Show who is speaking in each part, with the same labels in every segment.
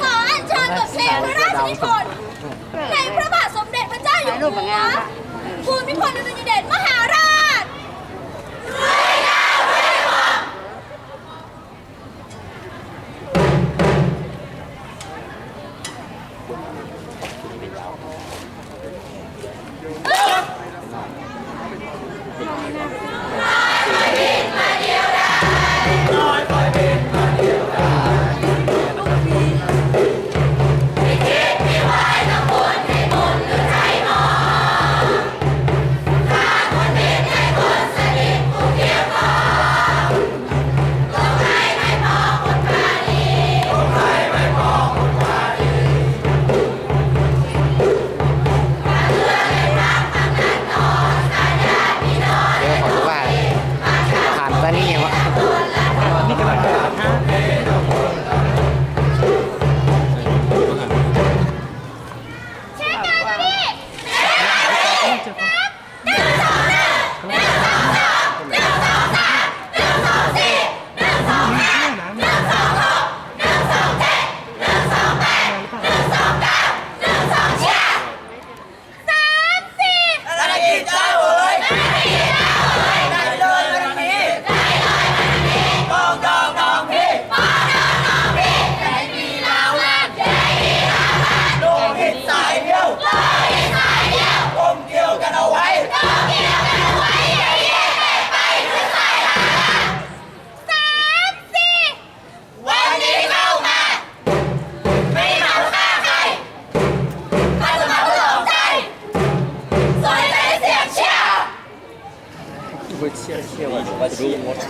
Speaker 1: ขออัญเชิญบทเพลงพระราชนิพนธ์ในพระบาทสมเด็จพระเจ้าอยู่หัวภูมิพลอดุลยเดชมหา
Speaker 2: しい。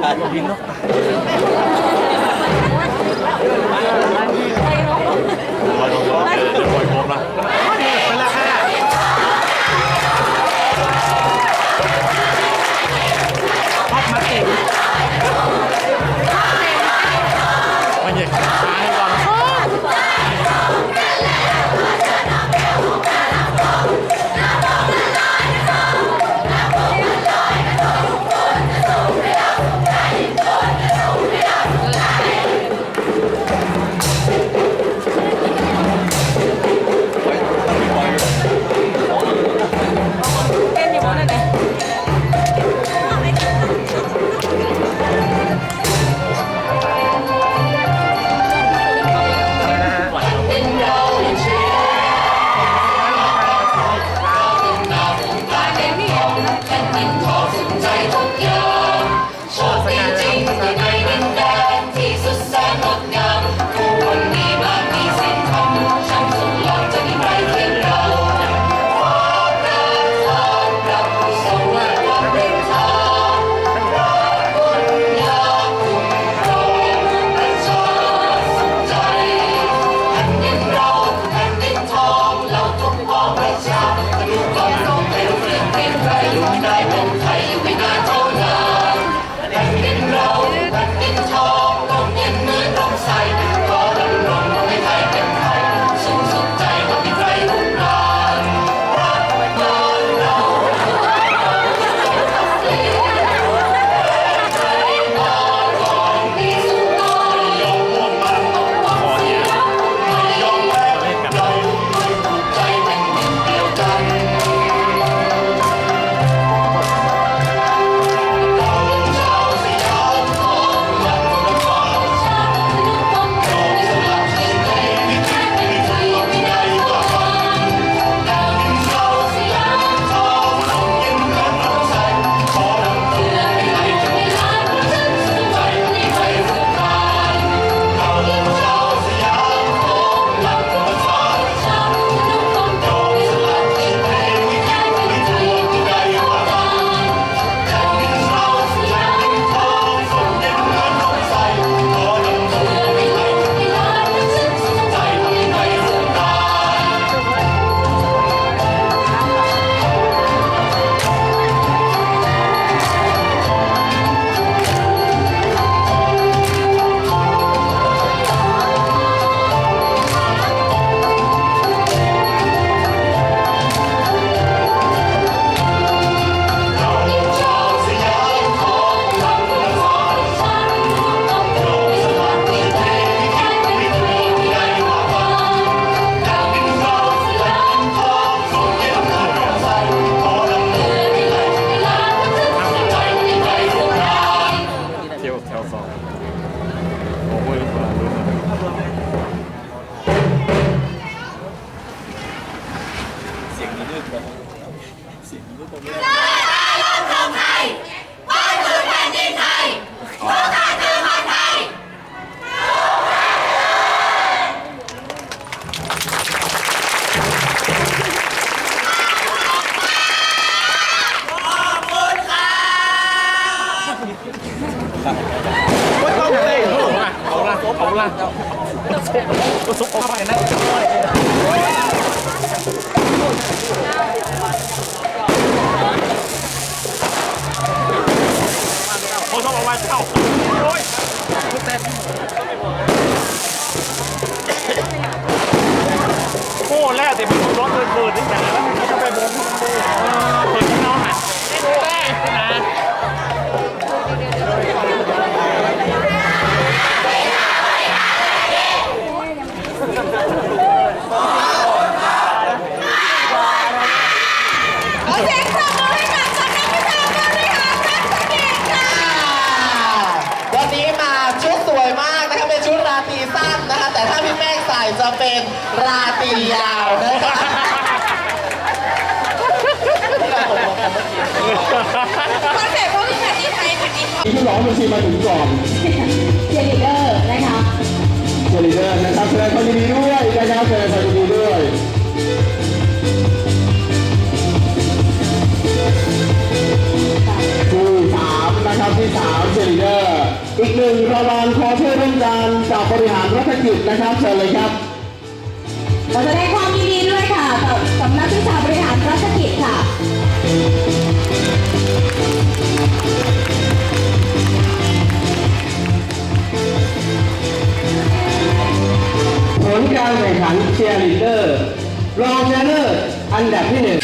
Speaker 2: Halloween, no? ก็
Speaker 3: ซุกออกไปนะโอ้ต้องเอาไว้เข้าโอ้ยโอ้แล้วแต่มันร้อนเกินเกินนี่แต่แล้วมันจะไปบนเปิดที่น้องหันได้นะ
Speaker 1: คอนเซ็ปต์ก็คือแผ่นดินไทยแผ่นดินทอง
Speaker 4: ที่ร้องบัญชีมาถึงก่อน
Speaker 1: เจลิเดอร์นะคะ
Speaker 4: เจลิเดอร์นะครับแสดงความยินดีด้วยนะครับแสดงความยินดีด้วยคู่สามนะครับที่สามเจลิเดอร์อีกหนึ่งรางวัลขอเชิญร่วมกันกับบริหารรัฐกิจนะครับเชิญเลยครับ
Speaker 1: ขอแสดงความยินดีด้วยค่ะกับสำนักวิชาบริหารรัฐกิจค่ะ
Speaker 4: การแข่งขันเชียร์ลีดเดอร์รองชนะเลิศอันดับที่หนึ่ง